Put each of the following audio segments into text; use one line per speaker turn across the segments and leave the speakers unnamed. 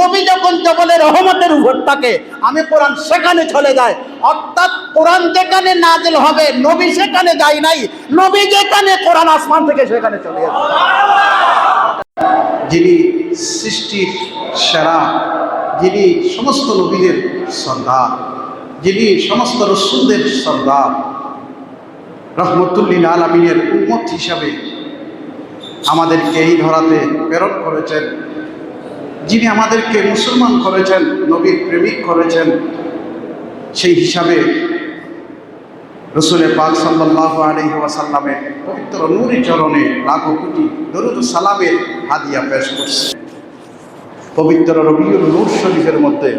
নবী যখন জবলে রহমতের উপর থাকে, আমি কোরআন সেখানে চলে যায় অর্থাৎ কোরআন যেখানে নাজিল হবে, নবী সেখানে যায় নাই। নবী যেখানে কোরআন আসমান থেকে সেখানে চলে যাবে।
যিনি সৃষ্টির সেরা, যিনি সমস্ত নবীদের সর্দার, যিনি সমস্ত রসুলদের সর্দার, রহমতুল্লিল আলমিনের উন্মত হিসাবে আমাদেরকে এই ধরাতে প্রেরণ করেছেন। যিনি আমাদেরকে মুসলমান করেছেন, নবীর প্রেমিক করেছেন, সেই হিসাবে রসুলের পাক সাল্লাহ আলহি ওয়াসাল্লামের পবিত্র নূরি চরণে লাখো কোটি দরুদ সালামের হাদিয়া পেশ করছে। পবিত্র রবিউল নূর শরীফের মধ্যে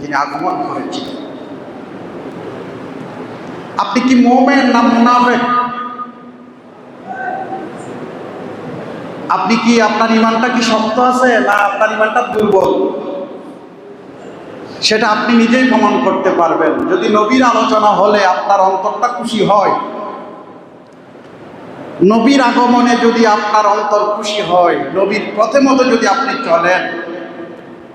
যিনি আগমন করেছিলেন। আপনি কি মোমেন না মুনাফেক? আপনি কি আপনার ইমানটা কি শক্ত আছে না আপনার ইমানটা দুর্বল? সেটা আপনি নিজেই প্রমাণ করতে পারবেন। যদি নবীর আলোচনা হলে আপনার অন্তরটা খুশি হয়। নবীর আগমনে যদি আপনার অন্তর খুশি হয়, নবীর পথে মতো যদি আপনি চলেন,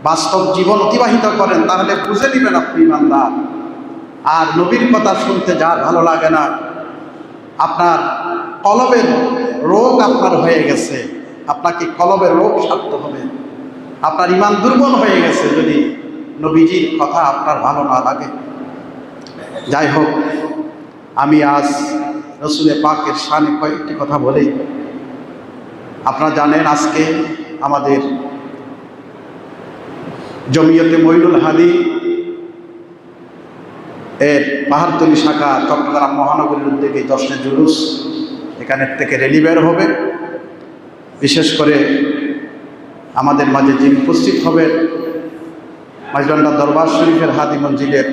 বাস্তব জীবন অতিবাহিত করেন, তাহলে বুঝে নেবেন আপনি ইমানদার। আর নবীর কথা শুনতে যার ভালো লাগে না। আপনার কলবের রোগ আপনার হয়ে গেছে। আপনাকে কলবের রোগ সারতে হবে। আপনার ইমান দুর্বল হয়ে গেছে যদি নবীজির কথা আপনার ভালো না লাগে। যাই হোক, আমি আজ রসুলের পাকের সানে কয়েকটি কথা বলি। আপনারা জানেন আজকে আমাদের জমিয়তে মইনুল হাদি এর পাহাড়তলি শাখা চট্টগ্রাম মহানগরীর উদ্যোগে দশটা জুলুস এখানের থেকে রেলি বের হবে। বিশেষ করে আমাদের মাঝে যিনি উপস্থিত হবেন মাইজবান্ডা দরবার শরীফের হাদি মঞ্জিলের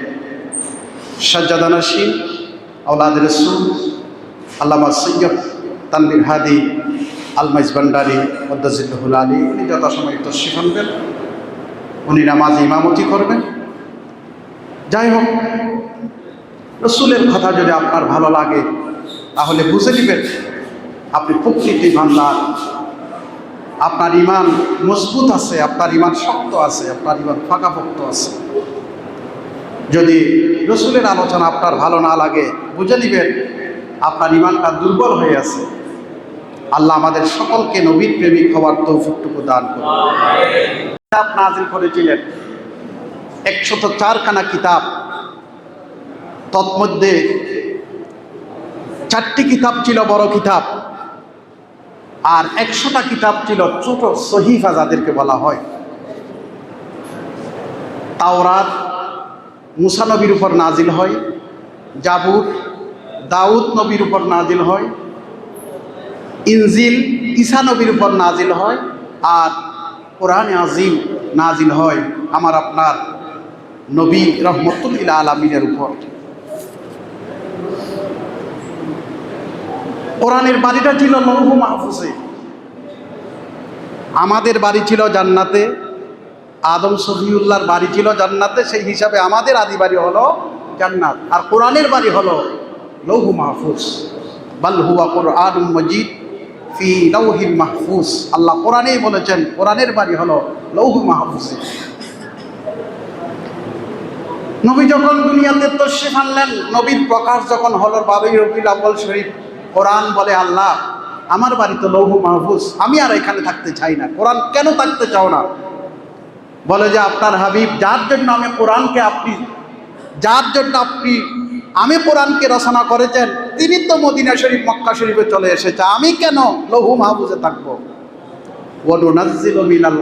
সাজ্জাদানা সিং আউলাদ রসুল, আল্লামা সৈয়দ তানবির হাদি, আল মাইজবান্ডারি মদ্দাজিল্লাহুল আলী, উনি যথাসময় তশরিফ আনবেন, উনি নামাজ ইমামতি করবেন। যাই হোক, রসুলের কথা যদি আপনার ভালো লাগে, তাহলে বুঝে নেবেন, আপনি প্রকৃতি ইমানদার আপনার ইমান মজবুত আছে, আপনার ইমান শক্ত আছে, আপনার ইমান ফাঁকাপোক্ত আছে। যদি রসুলের আলোচনা আপনার ভালো না লাগে, বুঝে নেবেন, আপনার ইমানটা দুর্বল হয়ে আছে। আল্লাহ আমাদের সকলকে নবীর প্রেমিক হওয়ার তৌফিকটুকু দান করুন। কিতাব নাজিল করেছিলেন। একশত চারখানা কিতাব। তৎমধ্যে চারটি কিতাব ছিল বড় কিতাব। আর একশোটা কিতাব ছিল ছোট সহিফা যাদেরকে বলা হয়। তাওরাত, মুসা নবীর উপর নাজিল হয়, জাবুর, দাউদ নবীর উপর নাজিল হয়, ইনজিল, ঈসা নবীর উপর নাজিল হয় আর কোরআন আজিম নাজিল হয় আমার আপনার নবী রহমতুল্লিল আলমিনের উপর। কোরআনের বাড়িটা ছিল লৌহ মাহফুজে। আমাদের বাড়ি ছিল জান্নাতে, আদম সফিউল্লাহর বাড়ি ছিল জান্নাতে, সেই হিসাবে আমাদের আদি বাড়ি হলো জান্নাত। আর কোরআনের বাড়ি হলো লৌহ মাহফুজ। বাল হুয়া কোরআন মজিদ ফি লৌহিল মাহফুজ। আল্লাহ কোরআনেই বলেছেন, কোরআনের বাড়ি হলো লৌহ মাহফুজে। নবী যখন দুনিয়াতে তশরিফ আনলেন, নবীর প্রকাশ যখন হলো বাবুই রবিল আব্বাল শরীফ কোরআন বলে আল্লাহ, আমার বাড়ি তো লৌহ মাহফুজ, আমি আর এখানে থাকতে চাই না। কোরআন কেন থাকতে চাও না? বলে যে আপনার হাবিব, যার জন্য আমি কোরআনকে আপনি, যার জন্য আপনি, আমি কোরআনকে রচনা করেছেন, তিনি তো মদিনা শরীফ, মক্কা শরীফে চলে এসেছে, আমি কেন লৌহ মাহফুজে থাকব? মিনাল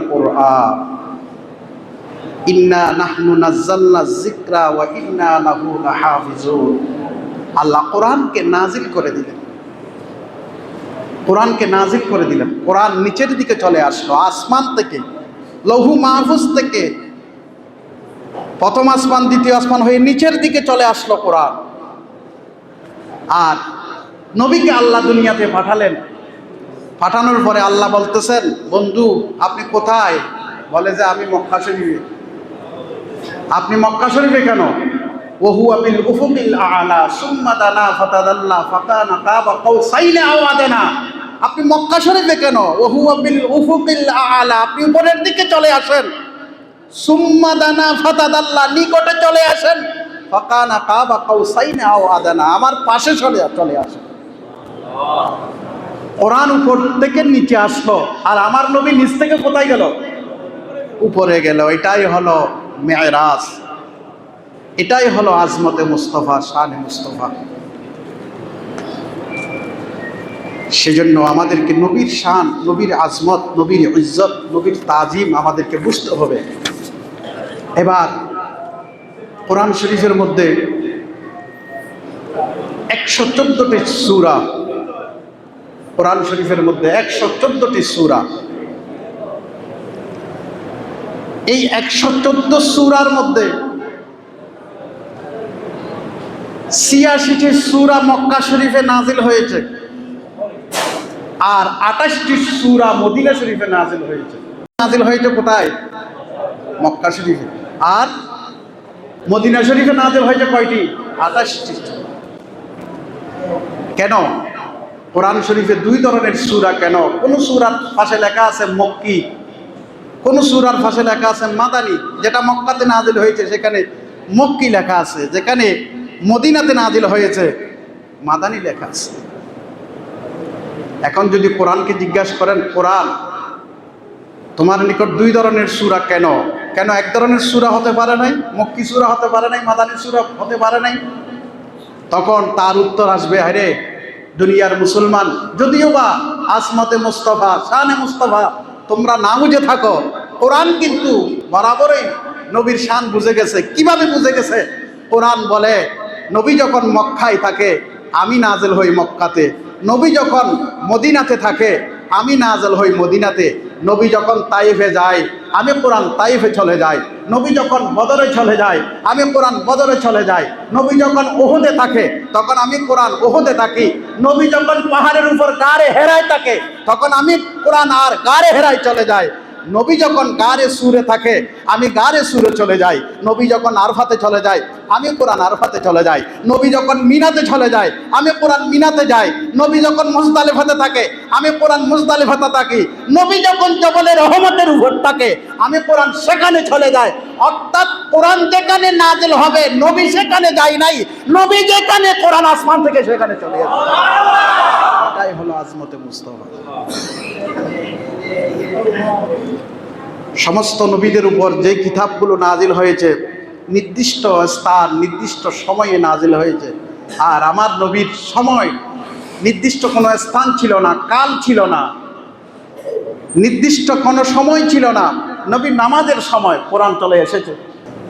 ইন্না নাহনু ইন্না আল্লাহ কোরআনকে নাজিল করে দিলেন। কোরআনকে নাজিল করে দিলেন। কোরআন নিচের দিকে চলে আসলো, আসমান থেকে, লৌহু মাহফুজ থেকে। প্রথম আসমান, দ্বিতীয় আসমান হয়ে নিচের দিকে চলে আসলো কোরআন। আর নবীকে আল্লাহ দুনিয়াতে পাঠালেন। পাঠানোর পরে আল্লাহ বলতেছেন, বন্ধু, আপনি কোথায়? বলে যে, আমি মক্কা শরীফে। আপনি মক্কা শরীফে কেন? ওহু আবিল উফুকিল আলা, সুম্মা দানা ফাতাদাল্লা ফাকানা কাবা কাউসাইনে আওয়াদানা। আপনি মক্কা শরীফে কেন? আলা, আপনি উপরের দিকে চলে আসেন। সুম্মা দানা ফাতাদাল্লাহ নিকটে চলে আসেন। ফাকানা কাবা কাউসাইনা আও আদানা, আমার পাশে চলে চলে আসেন। কোরআন উপর থেকে নিচে আসলো, আর আমার নবী নিচ থেকে কোথায় গেল? উপরে গেল। এটাই হলো মেয়রাজ। এটাই হলো আজমতে মুস্তফা, শানে মুস্তফা। সেজন্য আমাদেরকে নবীর শান, নবীর আজমত, নবীর ইজ্জত, নবীর তাজিম আমাদেরকে বুঝতে হবে। এবার কোরআন শরীফের মধ্যে একশো চোদ্দটি সুরা, কোরআন শরীফের মধ্যে একশো চোদ্দটি সুরা। এই একশো চোদ্দ সুরার মধ্যে ছিয়াশিটি সুরা মক্কা শরীফে নাজিল হয়েছে। আর আঠাশটি সুরা মদিনা শরীফে নাজিল হয়েছে। নাজিল হয়েছে কোথায়? মক্কা শরীফে। আর মদিনা শরীফে নাজিল হয়েছে কয়টি? আঠাশটি। কেন? কোরআন শরীফে দুই ধরনের সুরা কেন? কোন সুরার পাশে লেখা আছে মক্কি, কোন সুরার পাশে লেখা আছে মাদানি, যেটা মক্কাতে নাজিল হয়েছে, সেখানে মক্কি লেখা আছে, যেখানে মদিনাতে নাজিল হয়েছে, মাদানি লেখা আছে। এখন যদি কোরআনকে জিজ্ঞাসা করেন, কোরআন, তোমার নিকট দুই ধরনের সুরা কেন? কেন এক ধরনের সুরা হতে পারে নাই? মক্কি সুরা হতে পারে নাই? মাদানি সুরা হতে পারে নাই? তখন তার উত্তর আসবে, আরে, দুনিয়ার মুসলমান, যদিও বা আসমতে মুস্তফা, শানে মুস্তফা, তোমরা না বুঝে থাকো, কোরআন কিন্তু বরাবরই নবীর শান বুঝে গেছে। কীভাবে বুঝে গেছে? কোরআন বলে, নবী যখন মক্কায় থাকে, আমি নাজেল হই মক্কাতে। নবী যখন মদিনাতে থাকে, আমি নাজল হই মদিনাতে, নবী যখন তাইফে যায়, আমি কোরআন তাইফে চলে যাই নবী যখন বদরে চলে যায়, আমি কোরআন বদরে চলে যাই নবী যখন ওহদে থাকে, তখন আমি কোরআন ওহদে থাকি, নবী যখন পাহাড়ের উপর গাড়ে হেরায় থাকে, তখন আমি কোরআন আর গাড়ে হেরায় চলে যায় নবী যখন গারে সুরে থাকে, আমি গারে সুরে চলে যাই, নবী যখন আরফাতে চলে যায়, আমি কোরআন আরফাতে চলে যাই, নবী যখন মিনাতে চলে যায়, আমি কোরআন মিনাতে যাই, নবী যখন মুজদালিফাতে থাকে, আমি কোরআন মুজদালিফাতে থাকি, নবী যখন জবলে রহমতের উপর থাকে, আমি কোরআন সেখানে চলে যাই, অর্থাৎ কোরআন যেখানে নাজিল হবে, নবী সেখানে যাই নাই, নবী যেখানে কোরআন আসমান থেকে সেখানে চলে যায় এটাই হলো আজমতে মুস্তফা। সমস্ত নবীদের উপর যে কিতাবগুলো নাজিল হয়েছে, নির্দিষ্ট স্থান, নির্দিষ্ট সময়ে নাজিল হয়েছে। আর আমার নবীর সময় নির্দিষ্ট কোনো স্থান ছিল না, কাল ছিল না। নির্দিষ্ট কোনো সময় ছিল না। নবীর নামাজের সময় কোরআন চলে এসেছে।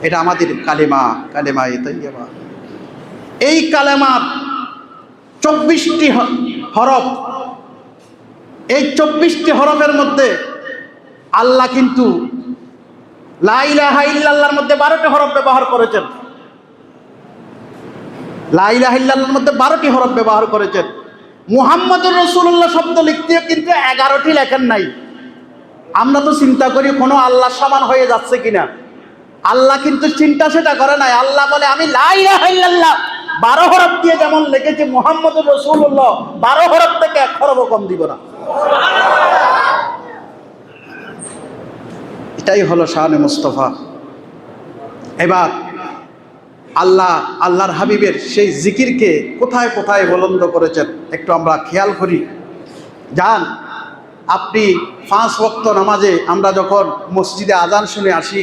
এটা আমাদের কালেমা কালেমা তৈবা এই কালেমার চব্বিশটি হরফ, এই চব্বিশটি হরফের মধ্যে আল্লাহ কিন্তু লাইলাহা মধ্যে বারোটি হরফ ব্যবহার করেছেন। লাইলাহা ইল্লাল্লাহর মধ্যে বারোটি হরফ ব্যবহার করেছেন। মুহাম্মদুর রসুল্লাহ শব্দ লিখতেও কিন্তু এগারোটি লেখেন নাই। আমরা তো চিন্তা করি কোনো আল্লাহ সমান হয়ে যাচ্ছে কিনা। আল্লাহ কিন্তু চিন্তা সেটা করে নাই। আল্লাহ বলে, আমি লাইলাহা বারো হরফ দিয়ে যেমন লিখেছি, মুহাম্মদুর রসুল্লাহ বারো হরফ থেকে এক হরফও কম দিব না। এটাই হলো শাহানে মুস্তফা। এবার আল্লাহ, আল্লাহর হাবিবের সেই জিকিরকে কোথায় কোথায় বলন্দ করেছেন একটু আমরা খেয়াল করি। যান আপনি পাঁচ ভক্ত নামাজে আমরা যখন মসজিদে আজান শুনে আসি,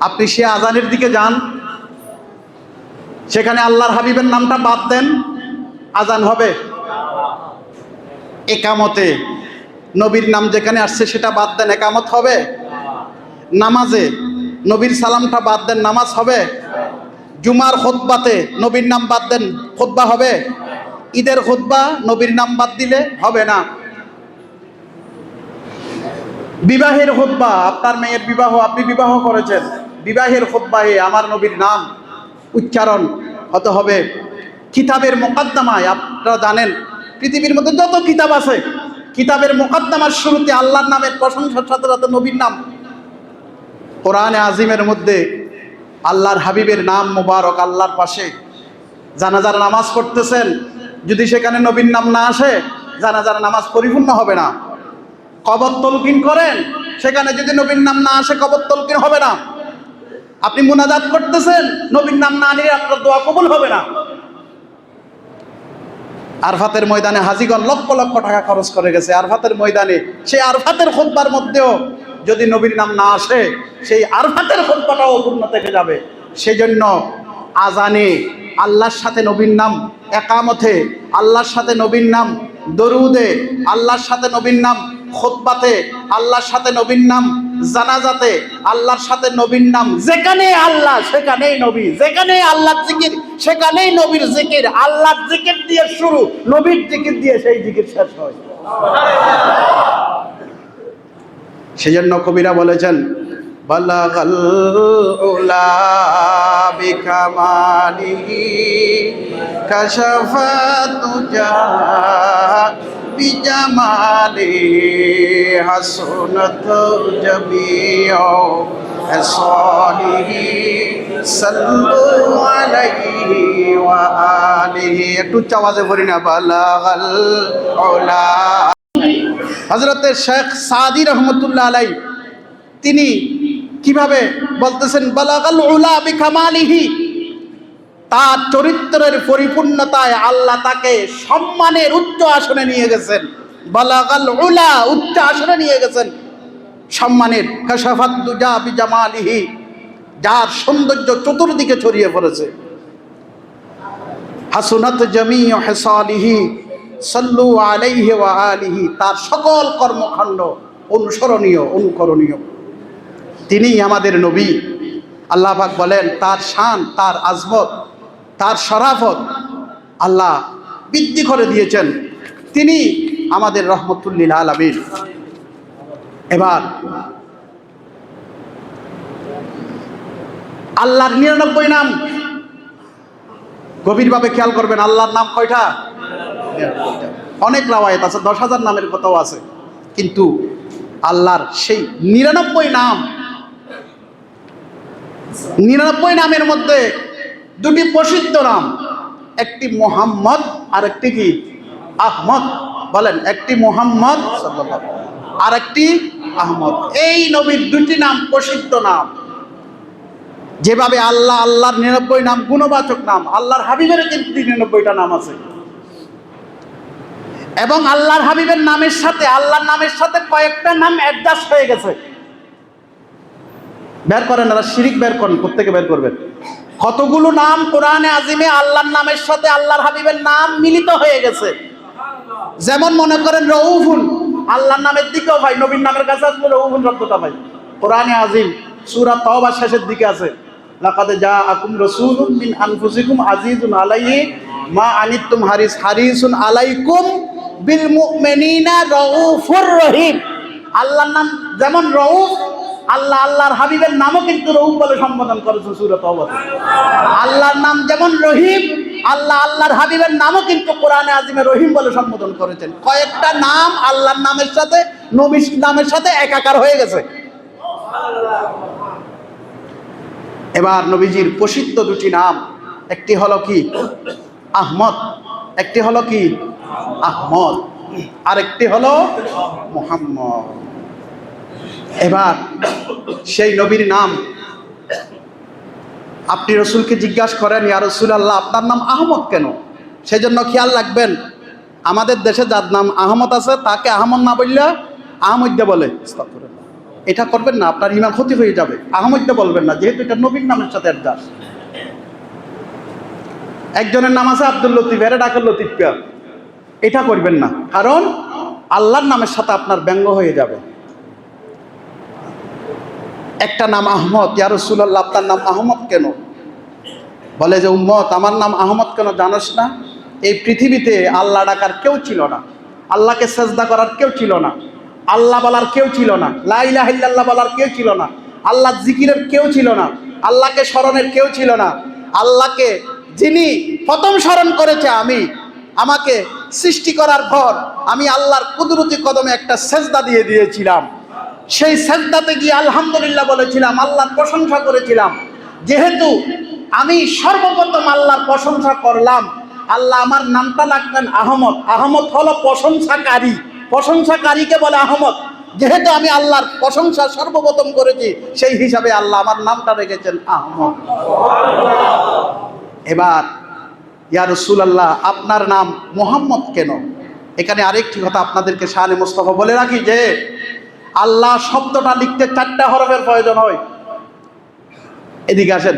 আপনি সে আজানের দিকে যান। সেখানে আল্লাহর হাবিবের নামটা বাদ দেন। আজান হবে। একামতে নবীর নাম যেখানে আসছে সেটা বাদ দেন। একামত হবে। নামাজে নবীর সালামটা বাদ দেন, নামাজ হবে? জুমার খোদ্বাতে নবীর নাম বাদ দেন খোদ্বা হবে? ঈদের খোদ্বা নবীর নাম বাদ দিলে হবে না। বিবাহের খোদ্বা আপনার মেয়ের বিবাহ, আপনি বিবাহ করেছেন। বিবাহের খোদ্বাহে আমার নবীর নাম উচ্চারণ হতে হবে। কিতাবের মোকদ্দমায় আপনারা জানেন, পৃথিবীর মধ্যে যত কিতাব আছে, কিতাবের মোকদ্দমার শুরুতে আল্লাহর নামের প্রশংসার সাথে সাথে নবীর নাম কোরআনে আজিমের মধ্যে আল্লাহর হাবিবের নাম মোবারক আল্লাহর পাশে। জানাজার নামাজ পড়তেছেন, যদি সেখানে নবীর নাম না আসে, জানাজার নামাজ পরিপূর্ণ হবে না। কবর তলকিন করেন, সেখানে যদি নবীর নাম না আসে, কবর তলকিন হবে না।
আপনি মুনাজাত করতেছেন, নবীর নাম না নিয়ে আপনার দোয়া কবুল হবে না। আরফাতের ময়দানে হাজিগণ লক্ষ লক্ষ টাকা খরচ করে গেছে। আরফাতের ময়দানে, সেই আরফাতের খোদবার মধ্যেও যদি নবীর নাম না আসে, সেই আরফাতের খোদবাটাও অপূর্ণ থেকে যাবে। সেই জন্য আজানে আল্লাহর সাথে নবীর নাম, একামতে আল্লাহর সাথে নবীর নাম, দরুদে আল্লাহর সাথে নবীর নাম খোদবাতে আল্লাহর সাথে নবীর নাম, জানাজাতে আল্লাহর সাথে নবীর নাম যেখানে আল্লাহ, সেখানেই নবী যেখানে আল্লাহর জিকির, সেখানেই নবীর জিকির, আল্লাহর জিকির দিয়ে শুরু, নবীর জিকির দিয়ে সেই জিকির শেষ হয়। সেজন্য কবিরা বলেছেন বালাগাল উলা বিকামালিহি ওয়া একটু উচ্চ আওয়াজে পড়ি না বালাগাল উলা হজরতের শেখ সাদি রহমতুল্লাহ আলাই তিনি কীভাবে বলতেছেন, বালাগাল উলা বিকামালিহি তার চরিত্রের পরিপূর্ণতায় আল্লাহ তাকে সম্মানের উচ্চ আসনে নিয়ে গেছেন। বালাগাল উলা উচ্চ আসনে নিয়ে গেছেন। সম্মানের বিজামালিহি, যার সৌন্দর্য চতুর্দিকে ছড়িয়ে পড়েছে। হাসুনাত জমি হেসালিহি সল্লু আলাইহি ওয়া আলিহি, তার সকল কর্মকাণ্ড অনুসরণীয়, অনুকরণীয়। তিনি আমাদের নবী। আল্লাহ পাক বলেন, তার শান, তার আজমত, তার শরাফত আল্লাহ বৃদ্ধি করে দিয়েছেন। তিনি আমাদের রহমতুল্লিল আলমীর এবার আল্লাহর নিরানব্বই নাম। গভীরভাবে খেয়াল করবেন, আল্লাহর নাম কয়টা? অনেক রাওয়ায়ত আছে, দশ হাজার নামের কথাও আছে। কিন্তু আল্লাহর সেই নিরানব্বই নাম, নিরানব্বই নামের মধ্যে দুটি প্রসিদ্ধ নাম, একটি মোহাম্মদ আর একটি কি? আহমদ। বলেন, একটি মোহাম্মদ আর একটি আহমদ। এই নবীর দুটি নাম প্রসিদ্ধ নাম। যেভাবে আল্লাহ, আল্লাহর নিরানব্বই নাম, গুণবাচক নাম, আল্লাহর হাবিবের কিন্তু নিরানব্বইটা নাম আছে। এবং আল্লাহর হাবিবের নামের সাথে, আল্লাহর নামের সাথে কয়েকটা নাম অ্যাডজাস্ট হয়ে গেছে। বের করেন এরা শিরিক বের করেন, প্রত্যেকে বের করবেন। কতগুলো নাম কোরআনে, আজিমে আল্লাহর নামের সাথে আল্লাহর হাবিবের নাম মিলিত হয়ে গেছে। যেমন মনে করেন রউফুন, আল্লাহর নামের দিকেও ভাই, নবীর নামের কাছে আসলে রউফুন শব্দটা ভাই। কোরআনে আজিম, সূরা তওবা শেষের দিকে আছে। লাকাদ জাআকুম রাসূলুম মিন আনফুসিকুম আজিজুন আলাইহি মা আনিতুম হারিস, হারিসুন আলাইকুম বিল মুমিনিনা রউফুর রহিম। আল্লাহর নাম যেমন রউফ, আল্লাহ আল্লাহর হাবিবের নামও কিন্তু রউফ বলে সম্বোধন করেছে সূরা তওবাতে আল্লাহর নাম যেমন রহিম, আল্লাহ আল্লাহর হাবিবের নামও কিন্তু কোরআনে আজিমে রহিম বলে সম্বোধন করেছেন। কয়েকটা নাম আল্লাহর নামের সাথে, নবীর নামের সাথে একাকার হয়ে গেছে। এবার নবীজির প্রসিদ্ধ দুটি নাম, একটি হলো কি? আহমদ, একটি হলো কি? আহমদ। আর একটি হলো মোহাম্মদ। এবার সেই নবীর নাম। আপনি রসুলকে জিজ্ঞাসা করেন, ইয়া রসুল আল্লাহ আপনার নাম আহমদ কেন? সেই জন্য খেয়াল রাখবেন, আমাদের দেশে যার নাম আহমদ আছে, তাকে আহমদ না বললে আহমদ্যা বলে এটা করবেন না, আপনার ইমান ক্ষতি হয়ে যাবে। আহমদ্যা বলবেন না, যেহেতু এটা নবীর নামের সাথে একজনের নাম আছে আব্দুল লতিফ, এরা ডাকের লতিফ এটা করবেন না। কারণ আল্লাহর নামের সাথে আপনার ব্যঙ্গ হয়ে যাবে। একটা নাম আহমদ, ইয়া রসুল্লাহ আপনার নাম আহমদ কেন? বলে যে, উম্মত, আমার নাম আহমদ কেন জানোস না? এই পৃথিবীতে আল্লাহ ডাকার কেউ ছিল না। আল্লাহকে সেজদা করার কেউ ছিল না। আল্লাহ বলার কেউ ছিল না। লাইলাহ ইল্লাল্লাহ বলার কেউ ছিল না। আল্লাহ জিকিরের কেউ ছিল না। আল্লাহকে স্মরণের কেউ ছিল না। আল্লাহকে যিনি প্রথম স্মরণ করেছে আমি, আমাকে সৃষ্টি করার পর আমি আল্লাহর কুদরতি কদমে একটা সেজদা দিয়ে দিয়েছিলাম। সেই সেজদাতে গিয়ে আলহামদুলিল্লাহ বলেছিলাম, আল্লাহর প্রশংসা করেছিলাম। যেহেতু আমি সর্বপ্রথম আল্লাহর প্রশংসা করলাম, আল্লাহ আমার নামটা লাগবেন আহমদ। আহমদ হলো প্রশংসাকারী। প্রশংসাকারীকে বলে আহমদ। যেহেতু আমি আল্লাহর প্রশংসা সর্বপ্রথম করেছি, সেই হিসাবে আল্লাহ আমার নামটা রেখেছেন আহমদ। এবার ইয়া রসুলাল্লাহ, আপনার নাম মোহাম্মদ কেন? এখানে আরেকটি কথা আপনাদেরকে শাহানে মোস্তফা বলে রাখি যে, আল্লাহ শব্দটা লিখতে চারটা হরফের প্রয়োজন হয়। এদিকে আসেন।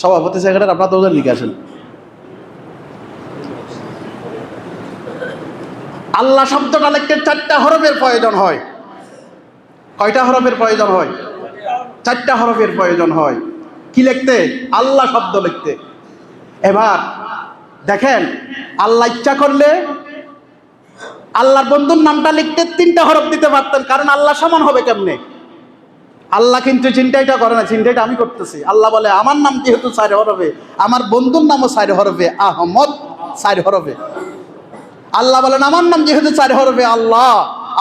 সভাপতি সেক্রেটারি আপনার তো লিখে আসেন। আল্লাহ শব্দটা লিখতে চারটা হরফের প্রয়োজন হয়। কয়টা হরফের প্রয়োজন হয়? চারটা হরফের প্রয়োজন হয়। কি লিখতে? আল্লাহ শব্দ লিখতে। এবার দেখেন, আল্লাহ ইচ্ছা করলে আল্লাহর বন্ধুর নামটা লিখতে তিনটা হরফ দিতে পারতেন, কারণ আল্লাহ সমান হবে কেমনে? আল্লাহ কিন্তু চিন্তাইটা করে না, চিন্তাইটা আমি করতেছি। আল্লাহ বলে, আমার নাম যেহেতু চার হরফে, আমার বন্ধুর নামও চার হরফে, আহমদ চার হরফে। আল্লাহ বলেন, আমার নাম যেহেতু চার হরফে, আল্লাহ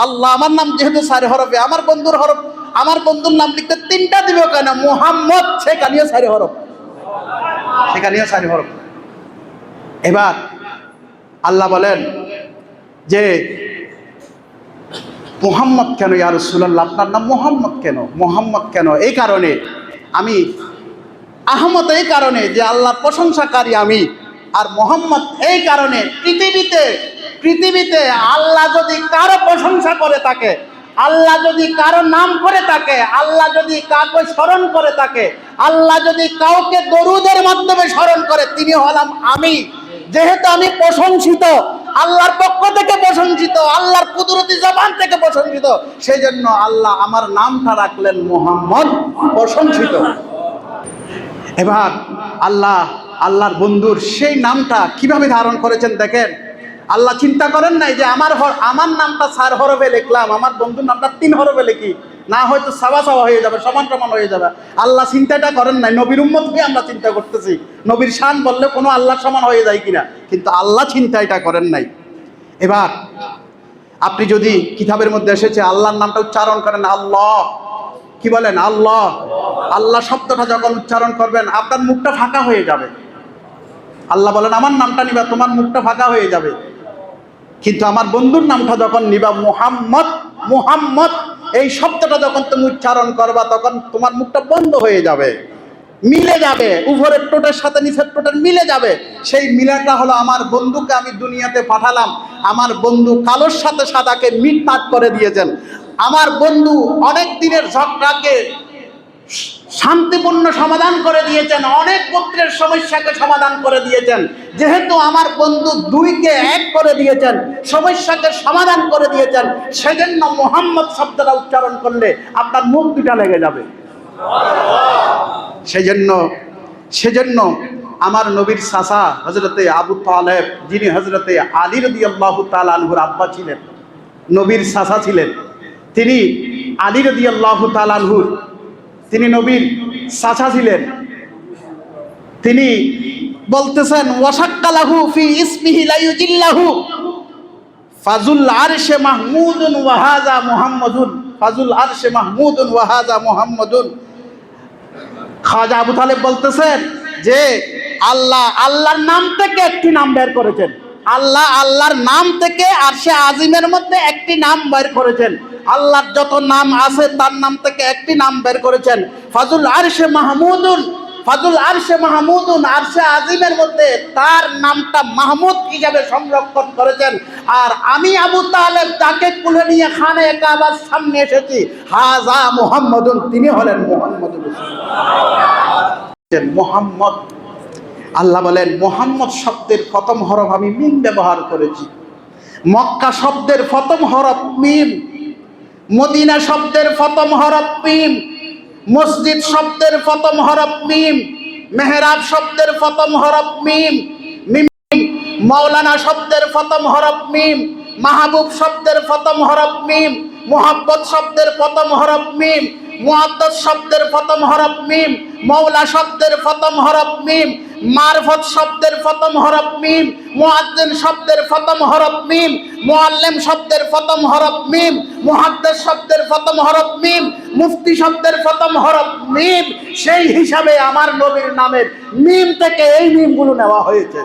আল্লাহ, আমার নাম যেহেতু চার হরফে, আমার বন্ধুর হরফ, আমার বন্ধুর নাম লিখতে তিনটা দিব কেন? মোহাম্মদ, সেখানেও চার হরফ। সেখানেও চার হরফ। এবার আল্লাহ বলেন যে, মোহাম্মদ কেন ইয়ার রসুল্লাহ আপনার নাম মোহাম্মদ কেন? মোহাম্মদ কেন? এই কারণে আমি, আহমদ এই কারণে যে আল্লাহর প্রশংসাকারী আমি, আর মোহাম্মদ এই কারণে পৃথিবীতে পৃথিবীতে আল্লাহ যদি কারও প্রশংসা করে থাকে, আল্লাহ যদি কারও নাম করে থাকে, আল্লাহ যদি কাউকে স্মরণ করে থাকে, আল্লাহ যদি কাউকে দরুদের মাধ্যমে স্মরণ করে, তিনি হলাম আমি। যেহেতু আমি প্রশংসিত, আল্লাহর পক্ষ থেকে প্রশংসিত, আল্লাহর কুদরতি জবান থেকে প্রশংসিত সেই জন্য আল্লাহ আমার নামটা রাখলেন মোহাম্মদ প্রশংসিত। এবার আল্লাহ, আল্লাহর বন্ধুর সেই নামটা কীভাবে ধারণ করেছেন দেখেন? আল্লাহ চিন্তা করেন নাই যে আমার হর- আমার নামটা চার হরবে লিখলাম, আমার বন্ধুর নামটা তিন হরবে লিখি। না হয়তো সাবা সাবা হয়ে যাবে, সমান সমান হয়ে যাবে। আল্লাহ চিন্তাটা করেন নাই, নবীর উম্মতকে আমরা চিন্তা করতেছি। নবীর শান বললে কোনো আল্লাহ সমান হয়ে যায় কিনা, কিন্তু আল্লাহ চিন্তা এটা করেন নাই। এবার, আপনি যদি কিতাবের মধ্যে এসেছে, আল্লাহর নামটা উচ্চারণ করেন, আল্লাহ। কি বলেন? আল্লাহ। আল্লাহ শব্দটা যখন উচ্চারণ করবেন, আপনার মুখটা ফাঁকা হয়ে যাবে। আল্লাহ বলেন, আমার নামটা নিবা, তোমার মুখটা ফাঁকা হয়ে যাবে। কিন্তু আমার বন্ধুর নামটা যখন নিবা, মুহাম্মদ মুহাম্মদ, এই শব্দটা যখন তুমি উচ্চারণ করবা, তখন তোমার মুখটা বন্ধ হয়ে যাবে, মিলে যাবে উপরের টোটের সাথে নিচের টোটের মিলে যাবে। সেই মিলাটা হলো আমার বন্ধুকে আমি দুনিয়াতে পাঠালাম। আমার বন্ধু কালোর সাথে সাদাকে মিটমাট করে দিয়েছেন। আমার বন্ধু অনেক দিনের ঝগড়াকে শান্তিপূর্ণ সমাধান করে দিয়েছেন, অনেক পুত্রের সমস্যাকে সমাধান করে দিয়েছেন। যেহেতু আমার বন্ধু দুইকে এক করে দিয়েছেন, সমস্যাকে সমাধান করে দিয়েছেন, সেজন্য মোহাম্মদ শব্দটা উচ্চারণ করলে আপনার মুখ দুটা লেগে যাবে। সেজন্য সেজন্য আমার নবীর সাসা হজরতে আবু তালেব, যিনি হজরতে আলী রদি তাল আনহুর আব্বা ছিলেন, নবীর সাসা ছিলেন, তিনি আলী রদি তাল আনহুর তিনি নবীর সাসা ছিলেন। তিনি বলতেছেন ওয়াসাক্কালাহু ফি ইসমিহি লাইউজিল্লাহু। ফাজুল আরশে মাহমুদুন ওয়াহাজা মুহাম্মাদুন। ফাজুল আরশে মাহমুদুন ওয়াহাজা মুহাম্মাদুন। খাজা আবু তালেব বলতেছেন যে, আল্লাহ, আল্লাহর নাম থেকে একটি নাম বের করেছেন। আল্লাহ আল্লাহর নাম থেকে আর সে আজিমের মধ্যে একটি নাম বের করেছেন। আল্লাহর যত নাম আছে তার নাম থেকে একটি নাম বের করেছেন। ফাজুল আরশে মাহমুদুন, ফাজুল আরশে মাহমুদুন আরশে আজিমের মধ্যে তার নামটা মাহমুদ হিসাবে সংরক্ষণ করেছেন। আর আমি আবু তালেব তাকে কুলে নিয়ে খানে কাবার সামনে এসেছি। হাজা মুহাম্মদুন, তিনি হলেন মুহাম্মদুর মোহাম্মদ আল্লাহ বলেন, মোহাম্মদ শব্দের প্রথম হরফ আমি মিম ব্যবহার করেছি। মক্কা শব্দের প্রথম হরফ মিম। মদিনা শব্দের প্রথম হরফ মিম। মসজিদ শব্দের প্রথম হরফ মিম। মেহরাব শব্দের প্রথম হরফ মিম। মিম মৌলানা শব্দের প্রথম হরফ মিম। মাহবুব শব্দের প্রথম হরফ মিম। মোহাব্বত শব্দের প্রথম হরফ মিম। মুআদ্দাদ শব্দের প্রথম হরফ মিম মৌলা শব্দের প্রথম হরফ মিম, মারফত শব্দের প্রথম হরফ মিম, মুআদ্দিন শব্দের প্রথম হরফ মিম, মুআল্লিম শব্দের প্রথম হরফ মিম, মুহাদ্দিস শব্দের প্রথম হরফ মিম, মুফতি শব্দের প্রথম হরফ মিম, সেই হিসাবে আমার নবীর নামের মিম থেকে এই মিমগুলো নেওয়া হয়েছে।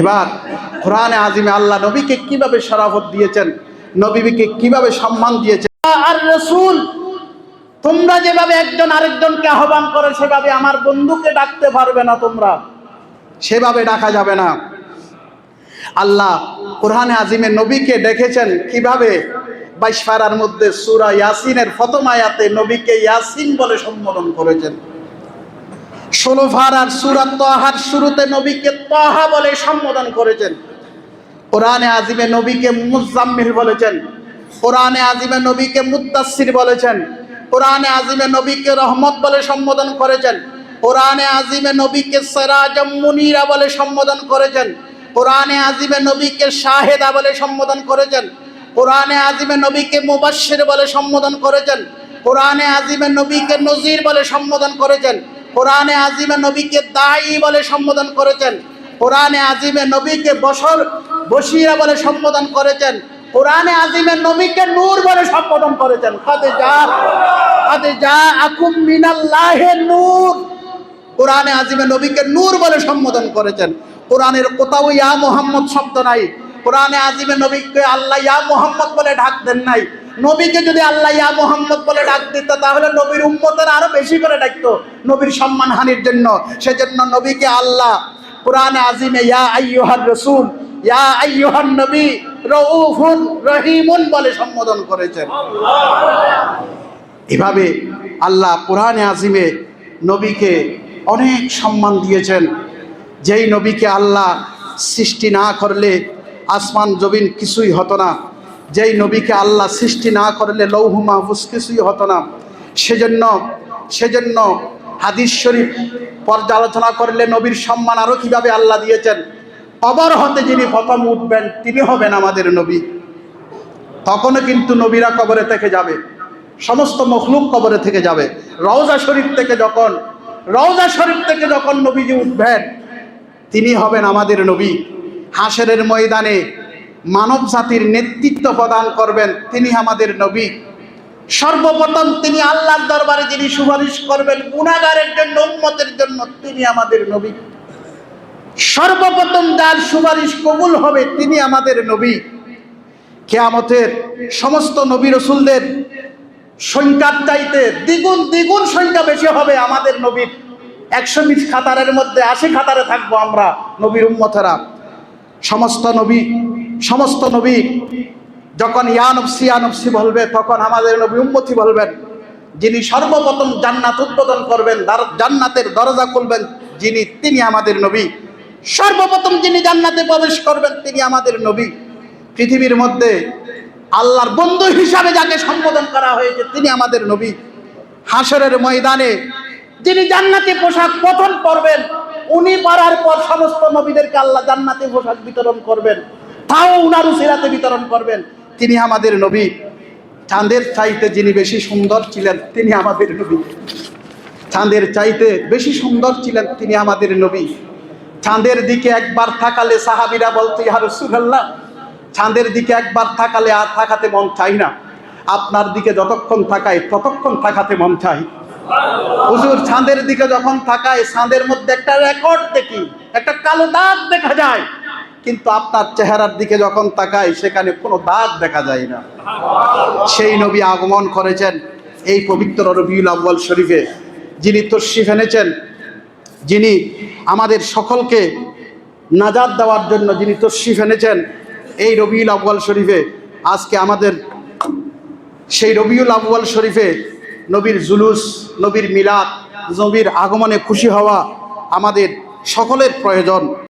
এবার কোরআনে আজিমে আল্লাহ নবীকে কীভাবে শরাফত দিয়েছেন? নবীকে কীভাবে সম্মান দিয়েছেন
আর রসুল তোমরা যেভাবে একজন আরেকজনকে আহ্বান করে সেভাবে আমার বন্ধুকে ডাকতে পারবে না তোমরা।
সেভাবে ডাকা যাবে না। আল্লাহ কোরআনে আজিমে নবীকে ডেকেছেন কীভাবে? বাইশ পাড়ার মধ্যে সুরা ইয়াসিনের প্রথম আয়াতে নবীকে ইয়াসিন বলে সম্বোধন করেছেন। ষোলো ফারার সুরা তহার শুরুতে নবীকে তহা বলে সম্বোধন করেছেন। কোরআনে আজিমে নবীকে মুজাম্মিল বলেছেন, কোরআনে আজিমে নবীকে মুদাসির বলেছেন, কোরআনে আজিমে নবীকে রহমত বলে সম্বোধন করেছেন, কোরআনে আজিমে নবীকে সেরাজম মুনিরা বলে সম্বোধন করেছেন, কোরআনে আজিমে নবীকে শাহেদা বলে সম্বোধন করেছেন, কোরআনে আজিমে নবীকে মুবাশশির বলে সম্বোধন করেছেন, কোরআনে আজিমে নবীকে নজির বলে সম্বোধন করেছেন, কোরআনে আজিমে নবীকে দায়ী বলে সম্বোধন করেছেন, কোরআনে আজিমে নবীকে বসর বসিরা বলে সম্বোধন করেছেন। কোরআনে আজিমের নবীকে নূর বলে সম্বোধন করেছেন। কাদে যা কাদে যা আকুম মিনাল্লাহে নূর। কোরআনে আজিমে নবীকে নূর বলে সম্বোধন করেছেন। কোরআনের কোথাও ইয়া মোহাম্মদ শব্দ নাই। কোরআনে আজিমে নবীকে আল্লাহ ইয়া মোহাম্মদ বলে ডাক দেন নাই। নবীকে যদি আল্লাহ ইয়া মোহাম্মদ বলে ডাক দিত, তাহলে নবীর উম্মতের আরও বেশি করে ডাকতো নবীর সম্মান হানির জন্য। সেজন্য নবীকে আল্লাহ কোরআনে আজিমে ইয়া আইয়ুহার রসুল ইয়া আইয়ুহান নবী, রউফুন রহিমুন বলে সম্বোধন করেছেন। এভাবে আল্লাহ কোরআনে আজিমে নবীকে অনেক সম্মান দিয়েছেন। যেই নবীকে আল্লাহ সৃষ্টি না করলে আসমান জবিন কিছুই হতো না। যেই নবীকে আল্লাহ সৃষ্টি না করলে লৌহ মাহফুজ কিছুই হতো না। সেজন্য সেজন্য হাদিস শরীফ পর্যালোচনা করলে নবীর সম্মান আরও কীভাবে আল্লাহ দিয়েছেন? কবর হতে যিনি প্রথম উঠবেন, তিনি হবেন আমাদের নবী। তখনও কিন্তু নবীরা কবরে থেকে যাবে। সমস্ত মখলুক কবরে থেকে যাবে। রওজা শরীফ থেকে যখন, রওজা শরীফ থেকে যখন নবীজি উঠবেন, তিনি হবেন আমাদের নবী। হাসরের ময়দানে মানব জাতির নেতৃত্ব প্রদান করবেন তিনি আমাদের নবী। সর্বপ্রথম তিনি আল্লাহর দরবারে যিনি সুপারিশ করবেন গুণাগারের জন্য উন্মতের জন্য তিনি আমাদের নবী। সর্বপ্রথম যার সুপারিশ কবুল হবে তিনি আমাদের নবী। কেয়ামতের সমস্ত নবী রসুলদের সংখ্যার চাইতে দ্বিগুণ দ্বিগুণ সংখ্যা বেশি হবে আমাদের নবীর। একশো বিশ খাতারের মধ্যে আশি খাতারে থাকব আমরা নবীর উম্মতেরা। সমস্ত নবী সমস্ত নবী যখন ইয়ানফসি ইয়ানফসি বলবে, তখন আমাদের নবী উম্মতি বলবেন। যিনি সর্বপ্রথম জান্নাত উদ্বোধন করবেন, জান্নাতের দরজা খুলবেন, যিনি, তিনি আমাদের নবী। সর্বপ্রথম যিনি জান্নাতে প্রবেশ করবেন তিনি আমাদের নবী। পৃথিবীর মধ্যে আল্লাহর বন্ধু হিসাবে যাকে সম্বোধন করা হয়েছে, তিনি আমাদের নবী। হাসরের ময়দানে যিনি জান্নাতি পোশাক প্রথম করবেন, উনি পারার পর সমস্ত নবীদেরকে আল্লাহ জান্নাতি পোশাক বিতরণ করবেন, তাও উনার উসিরাতে বিতরণ করবেন, তিনি আমাদের নবী। চাঁদের চাইতে যিনি বেশি সুন্দর ছিলেন, তিনি আমাদের নবী। চাঁদের চাইতে বেশি সুন্দর ছিলেন, তিনি আমাদের নবী। চাঁদের দিকে একবার থাকালে সাহাবিরা বলতো ইহা রসুল্লাহ চাঁদের দিকে একবার থাকালে আর থাকাতে মন চাই না। আপনার দিকে যতক্ষণ থাকায়, ততক্ষণ থাকাতে মন চাই। হুজুর, চাঁদের দিকে যখন থাকায়, চাঁদের মধ্যে একটা রেকর্ড দেখি, একটা কালো দাগ দেখা যায়। কিন্তু আপনার চেহারার দিকে যখন তাকায়, সেখানে কোনো দাগ দেখা যায় না। সেই নবী আগমন করেছেন এই পবিত্র রবিউল আব্বাল শরীফে। যিনি তশরিফ এনেছেন যিনি আমাদের সকলকে নাজাদ দেওয়ার জন্য যিনি তশরিফ এনেছেন, এই রবিউল আব্বাল শরীফে, আজকে আমাদের সেই রবিউল আব্বাল শরীফে নবীর জুলুস, নবীর মিলাদ, নবীর আগমনে খুশি হওয়া আমাদের সকলের প্রয়োজন।